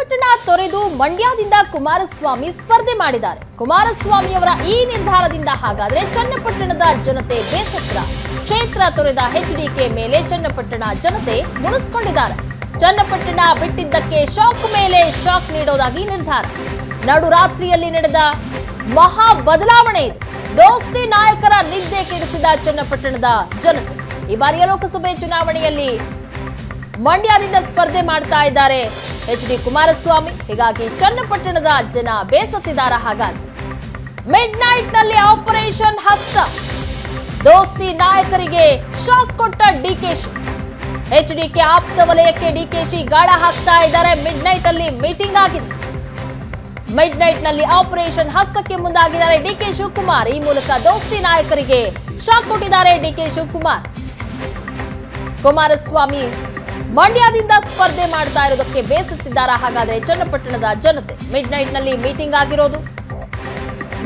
ಚನ್ನಪಟ್ಟಣ ತೊರೆದು ಮಂಡ್ಯದಿಂದ ಕುಮಾರಸ್ವಾಮಿ ಸ್ಪರ್ಧೆ ಮಾಡಿದ್ದಾರೆ. ಕುಮಾರಸ್ವಾಮಿಯವರ ಈ ನಿರ್ಧಾರದಿಂದ ಹಾಗಾದ್ರೆ ಚನ್ನಪಟ್ಟಣದ ಜನತೆ ಬೇಸತ್ರ. ಕ್ಷೇತ್ರ ತೊರೆದ ಎಚ್ಡಿಕೆ ಮೇಲೆ ಚನ್ನಪಟ್ಟಣ ಜನತೆ ಮುನಿಸ್ಕೊಂಡಿದ್ದಾರೆ ಚನ್ನಪಟ್ಟಣ ಬಿಟ್ಟಿದ್ದಕ್ಕೆ ಶಾಕ್ ಮೇಲೆ ಶಾಕ್ ನೀಡೋದಾಗಿ ನಿರ್ಧಾರ. ನಡುರಾತ್ರಿಯಲ್ಲಿ ನಡೆದ ಮಹಾ ಬದಲಾವಣೆ ದೋಸ್ತಿ ನಾಯಕರ ನಿದ್ದೆ ಕೆಡಿಸಿದ ಚನ್ನಪಟ್ಟಣದ ಜನತೆ. ಈ ಬಾರಿಯ ಲೋಕಸಭೆ ಚುನಾವಣೆಯಲ್ಲಿ ಮಂಡ್ಯದಿಂದ ಸ್ಪರ್ಧೆ ಮಾಡ್ತಾ ಇದ್ದಾರೆ. ಎಚ್ ಡಿ ಕುಮಾರಸ್ವಾಮಿ, ಹೀಗಾಗಿ ಚನ್ನಪಟ್ಟಣದ ಜನ ಬೇಸತ್ತಿದ್ದಾರೆ ಹಾಗಾದ್ರೆ. ಮಿಡ್ ನೈಟ್ನಲ್ಲಿ ಆಪರೇಷನ್ ಹಸ್ತ. ದೋಸ್ತಿ ನಾಯಕರಿಗೆ ಶಾಕ್ ಕೊಟ್ಟ ಡಿಕೆಶಿ ಎಚ್ ಡಿಕೆ ಆಪ್ತ ವಲಯಕ್ಕೆ ಡಿಕೆಶಿ ಗಾಳ ಹಾಕ್ತಾ ಇದ್ದಾರೆ. ಮಿಡ್ ನೈಟ್ ಅಲ್ಲಿ ಮೀಟಿಂಗ್ ಆಗಿದೆ. ಮಿಡ್ ನೈಟ್ನಲ್ಲಿ ಆಪರೇಷನ್ ಹಸ್ತಕ್ಕೆ ಮುಂದಾಗಿದ್ದಾರೆ ಡಿಕೆ ಶಿವಕುಮಾರ್. ಈ ಮೂಲಕ ದೋಸ್ತಿ ನಾಯಕರಿಗೆ ಶಾಕ್ ಕೊಟ್ಟಿದ್ದಾರೆ ಡಿಕೆ ಶಿವಕುಮಾರ್. ಕುಮಾರಸ್ವಾಮಿ ಮಂಡ್ಯದಿಂದ ಸ್ಪರ್ಧೆ ಮಾಡ್ತಾ ಇರೋದಕ್ಕೆ ಬೇಸತ್ತಿದ್ದಾರೆ? ಹಾಗಾದ್ರೆ ಚನ್ನಪಟ್ಟಣದ ಜನತೆ ಮಿಡ್ ನೈಟ್ನಲ್ಲಿ ಮೀಟಿಂಗ್ ಆಗಿರೋದು.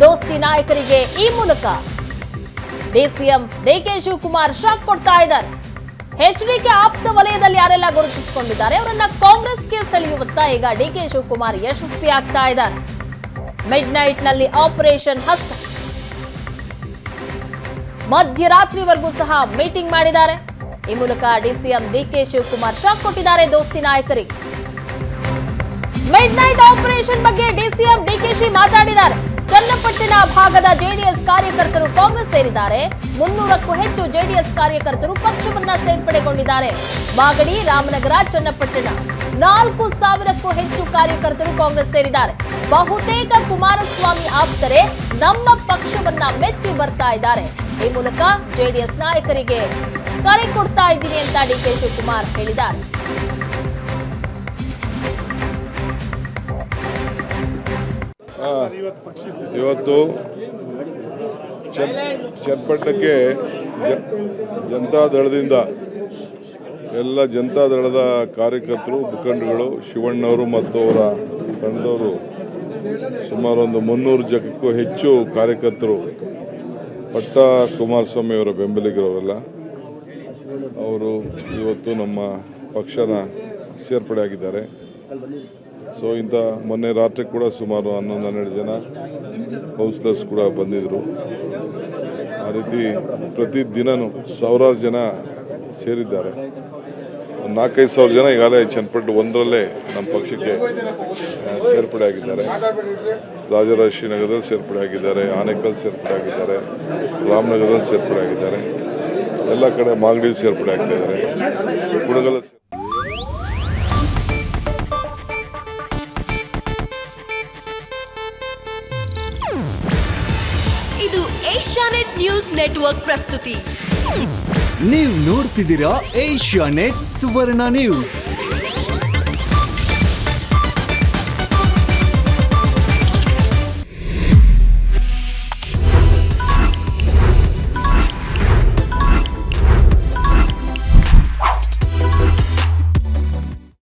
ದೋಸ್ತಿ ನಾಯಕರಿಗೆ ಈ ಮೂಲಕ ಡಿಸಿಎಂ ಡಿಕೆ ಶಿವಕುಮಾರ್ ಶಾಕ್ ಕೊಡ್ತಾ ಇದ್ದಾರೆ. ಎಚ್ಡಿಕೆ ಆಪ್ತ ವಲಯದಲ್ಲಿ ಯಾರೆಲ್ಲ ಗುರುತಿಸಿಕೊಂಡಿದ್ದಾರೆ? ಅವರನ್ನ ಕಾಂಗ್ರೆಸ್ಗೆ ಸೆಳೆಯುವತ್ತ ಈಗ ಡಿಕೆ ಶಿವಕುಮಾರ್ ಯಶಸ್ವಿ ಆಗ್ತಾ ಇದ್ದಾರೆ. ಮಿಡ್ ನೈಟ್ನಲ್ಲಿ ಆಪರೇಷನ್ ಹಸ್ತ. ಮಧ್ಯರಾತ್ರಿವರೆಗೂ ಸಹ ಮೀಟಿಂಗ್ ಮಾಡಿದ್ದಾರೆ. ಈ ಮೂಲಕ ಡಿಸಿಎಂ ಡಿಕೆ ಶಿವಕುಮಾರ್ ಶಾಕ್ ಕೊಟ್ಟಿದ್ದಾರೆ ದೋಸ್ತಿ ನಾಯಕರಿಗೆ. ಮಿಡ್ ನೈಟ್ ಆಪರೇಷನ್ ಬಗ್ಗೆ ಡಿಸಿಎಂ ಡಿಕೆಶಿ ಮಾತಾಡಿದ್ದಾರೆ. ಚನ್ನಪಟ್ಟಣ ಭಾಗದ ಜೆಡಿಎಸ್ ಕಾರ್ಯಕರ್ತರು ಕಾಂಗ್ರೆಸ್ ಸೇರಿದ್ದಾರೆ. ಮುನ್ನೂರಕ್ಕೂ ಹೆಚ್ಚು ಜೆಡಿಎಸ್ ಕಾರ್ಯಕರ್ತರು ಪಕ್ಷವನ್ನ ಸೇರ್ಪಡೆಗೊಂಡಿದ್ದಾರೆ. ಮಾಗಡಿ, ರಾಮನಗರ, ಚನ್ನಪಟ್ಟಣ. ನಾಲ್ಕು ಸಾವಿರಕ್ಕೂ ಹೆಚ್ಚು ಕಾರ್ಯಕರ್ತರು ಕಾಂಗ್ರೆಸ್ ಸೇರಿದ್ದಾರೆ. ಬಹುತೇಕ ಕುಮಾರಸ್ವಾಮಿ ಆಪ್ತರೆ ನಮ್ಮ ಪಕ್ಷವನ್ನ ಮೆಚ್ಚಿ ಬರ್ತಾ ಇದ್ದಾರೆ. ಈ ಮೂಲಕ ಜೆಡಿಎಸ್ ನಾಯಕರಿಗೆ ಕರೆ ಕೊಡ್ತಾ ಇದ್ದೀನಿ ಅಂತ ಡಿಕೆ ಶಿವಕುಮಾರ್ ಹೇಳಿದ್ದಾರೆ. ಇವತ್ತು ಚನ್, ಚನ್ನಪಟ್ಟಣಕ್ಕೆ ಜನತಾದಳದಿಂದ ಎಲ್ಲ ಜನತಾದಳದ ಕಾರ್ಯಕರ್ತರು ಮುಖಂಡಗಳು ಶಿವಣ್ಣವರು ಮತ್ತು ಅವರ ತಂಡದವರು ಸುಮಾರು ಒಂದು ಮುನ್ನೂರು ಜನಕ್ಕೂ ಹೆಚ್ಚು ಕಾರ್ಯಕರ್ತರು ಪಟ್ಟ ಕುಮಾರಸ್ವಾಮಿ ಅವರ ಬೆಂಬಲಿಗರವರೆಲ್ಲ. ಅವರು ಇವತ್ತು ನಮ್ಮ ಪಕ್ಷನ ಸೇರ್ಪಡೆ ಆಗಿದ್ದಾರೆ. ಸೊ ಇಂಥ ಮೊನ್ನೆ ರಾತ್ರಿ ಕೂಡ ಸುಮಾರು ಹನ್ನೊಂದು ಹನ್ನೆರಡು ಜನ ಕೌನ್ಸಿಲರ್ಸ್ ಕೂಡ ಬಂದಿದ್ದರು ಆ ರೀತಿ ಪ್ರತಿ ದಿನನೂ ಸಾವಿರಾರು ಜನ ಸೇರಿದ್ದಾರೆ. ಒಂದು ನಾಲ್ಕೈದು ಸಾವಿರ ಜನ ಈಗಾಗಲೇ ಚನ್ನಪಟ್ಟು ಒಂದರಲ್ಲೇ ನಮ್ಮ ಪಕ್ಷಕ್ಕೆ ಸೇರ್ಪಡೆ ಆಗಿದ್ದಾರೆ. ರಾಜರಾಜೇಶ್ವರಿ ನಗರದಲ್ಲಿ ಸೇರ್ಪಡೆ ಆಗಿದ್ದಾರೆ, ಆನೇಕಲ್ ಸೇರ್ಪಡೆ ಆಗಿದ್ದಾರೆ, ರಾಮನಗರದಲ್ಲಿ ಸೇರ್ಪಡೆ ಆಗಿದ್ದಾರೆ. ಎಲ್ಲ ಕಡೆ ಮಾಗಡಿ ಸೇರ್ಪಡೆ ಆಗ್ತಾ ಇದ್ದಾರೆ ಕುಡಗಲ ಇದು ಏಷ್ಯಾನೆಟ್ ನ್ಯೂಸ್ ನೆಟ್ವರ್ಕ್ ಪ್ರಸ್ತುತಿ. ನೀವು ನೋಡ್ತಿದ್ದೀರಾ ಏಷ್ಯಾ ನೆಟ್ ಸುವರ್ಣ ನ್ಯೂಸ್.